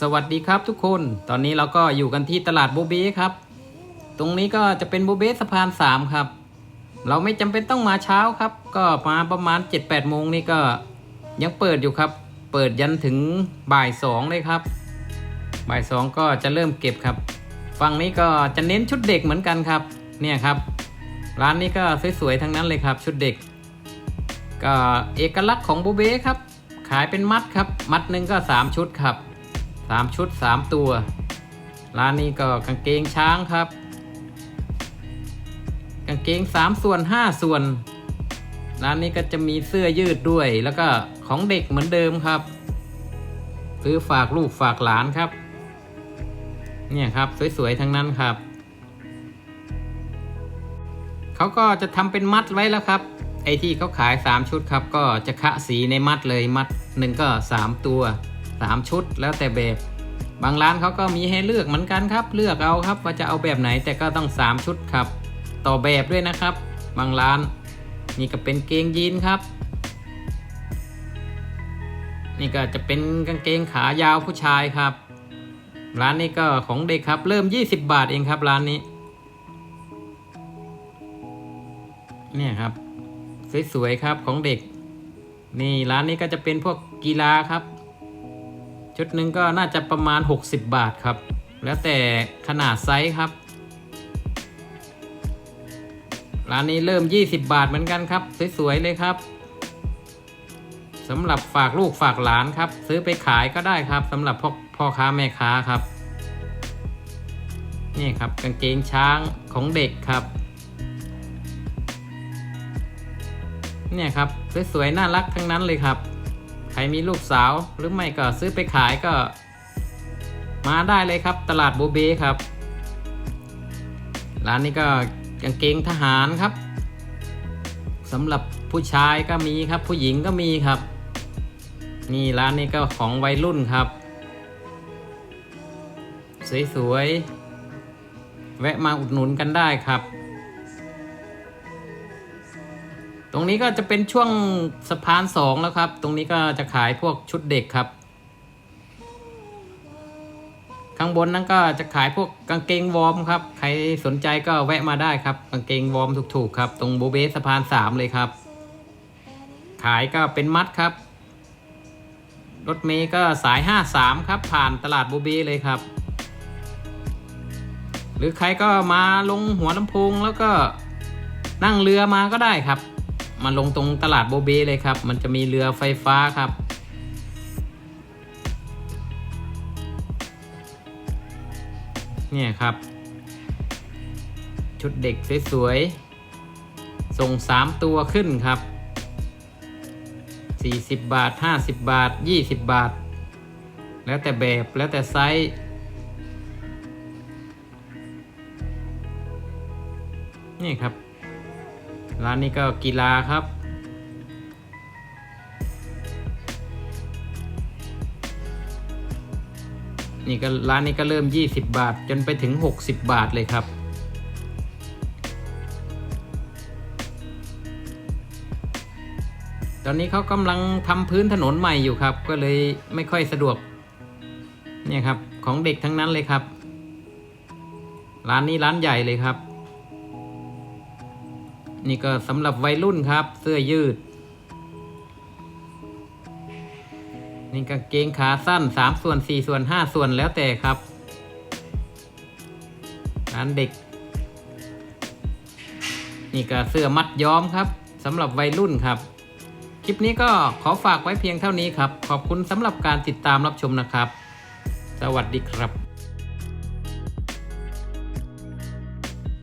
สวัสดีครับทุกคน ตอนนี้เราก็อยู่กันที่ตลาดโบเบ้ครับ ตรงนี้ก็จะเป็นโบเบ้สะพานสามครับ เราไม่จำเป็นต้องมาเช้าครับ ก็มาประมาณ7-8โมงนี่ก็ยังเปิดอยู่ครับ เปิดยันถึงบ่ายสองเลยครับ บ่ายสองก็จะเริ่มเก็บครับ ฝั่งนี้ก็จะเน้นชุดเด็กเหมือนกันครับ เนี่ยครับ ร้านนี้ก็สวยๆทั้งนั้นเลยครับ ชุดเด็ก ก็เอกลักษณ์ของโบเบ้ครับ ขายเป็นมัดครับ มัดหนึ่งก็ 3 ชุดครับ 3 ชุด 3 ตัว ร้านนี้ก็กางเกงช้างครับ กางเกง 3 ส่วน 5 ส่วน ร้านนี้ก็จะมีเสื้อยืดด้วย แล้วก็ของเด็กเหมือนเดิมครับ ซื้อฝากลูกฝากหลานครับ เนี่ยครับสวยๆ ทั้งนั้นครับ เขาก็จะทำเป็นมัดไว้แล้วครับไอที่เขาขาย 3 ชุดครับ ก็จะคะสีในมัดเลยมัดหนึ่งก็ 3 ตัว 3 ชุดแล้วแต่แบบ บางร้านเขาก็มีให้เลือกเหมือนกันครับ เลือกเอาครับว่าจะเอาแบบไหนแต่ก็ต้อง 3 ชุดครับ ต่อแบบด้วยนะครับ บางร้าน นี่ก็เป็นเกงยีนครับ นี่ก็จะเป็นกางเกงขายาวผู้ชายครับ ร้านนี้ก็ของเด็กครับ เริ่ม 20 บาทเองครับร้านนี้เนี่ยครับ สวยๆครับของเด็ก นี่ร้านนี้ก็จะเป็นพวกกีฬาครับ ชุดหนึ่งก็น่าจะประมาณ 60 บาทครับ แล้วแต่ขนาดไซส์ครับ ร้านนี้เริ่ม 20 บาทเหมือนกันครับ สวยๆเลยครับสำหรับฝากลูกฝากหลานครับ ซื้อไปขายก็ได้ครับสำหรับพ่อพ่อค้าแม่ค้าครับ นี่ครับกางเกงช้างของเด็กครับ เนี่ยครับสวยๆน่ารักทั้งนั้นเลยครับ ใครมีลูกสาวหรือไม่ก็ซื้อไปขายก็ มาได้เลยครับ ตลาดโบเบ้ครับ ร้านนี้ก็กางเกงทหารครับสำหรับผู้ชายก็มีครับ ผู้หญิงก็มีครับ นี่ร้านนี้ก็ของวัยรุ่นครับ สวยๆแวะมาอุดหนุนกันได้ครับ ตรงนี้ก็จะเป็นช่วงสะพานสองแล้วครับ ตรงนี้ก็จะขายพวกชุดเด็กครับ ข้างบนนั้นก็จะขายพวกกางเกงวอร์มครับ ใครสนใจก็แวะมาได้ครับ กางเกงวอร์มถูกๆครับ ตรงโบเบสสะพานสามเลยครับ ขายก็เป็นมัดครับ รถเมย์ก็สายห้าสามครับ ผ่านตลาดโบเบเลยครับ หรือใครก็มาลงหัวลำโพงแล้วก็นั่งเรือมาก็ได้ครับ มาลงตรงตลาดโบเบเลยครับ มันจะมีเรือไฟฟ้าครับ เนี่ยครับ ชุดเด็กสวยๆ ส่ง 3 ตัวขึ้นครับ 40 บาท 50 บาท 20 บาท แล้วแต่แบบแล้วแต่ไซส์นี่ครับ ร้านนี้ก็กีฬาครับ นี่ก็ร้านนี้ก็เริ่ม 20 บาท จนไปถึง 60 บาทเลยครับ ตอนนี้เขากำลังทำพื้นถนนใหม่อยู่ครับ ก็เลยไม่ค่อยสะดวก เนี่ยครับ ของเด็กทั้งนั้นเลยครับ ร้านนี้ร้านใหญ่เลยครับ นี่ก็สำหรับวัยรุ่นครับ เสื้อยืด นี่กางเกงขาสั้น3ส่วน4ส่วน5ส่วนแล้วแต่ครับร้านเด็ก นี่ก็เสื้อมัดย้อมครับสำหรับวัยรุ่นครับ คลิปนี้ก็ขอฝากไว้เพียงเท่านี้ครับ ขอบคุณสำหรับการติดตามรับชมนะครับ สวัสดีครับ